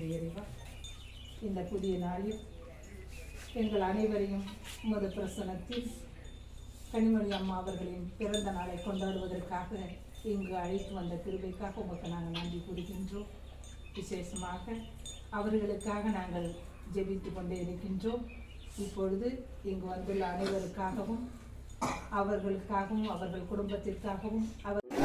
அன்பு இறைவா இந்த புதிய நாளில் எங்கள் அனைவரையும் உமது பிரசனத்தில் கனிமொழி அம்மா அவர்களின் பிறந்த நாளை கொண்டாடுவதற்காக இங்கு அழைத்து வந்த கிருபைக்காக உமக்கு நாங்கள் நன்றி கூறுகின்றோம். விசேஷமாக அவர்களுக்காக நாங்கள் ஜெபித்து கொண்டே இருக்கின்றோம். இப்பொழுது இங்கு வந்துள்ள அனைவருக்காகவும் அவர்களுக்காகவும் அவர்கள் குடும்பத்திற்காகவும் அவர்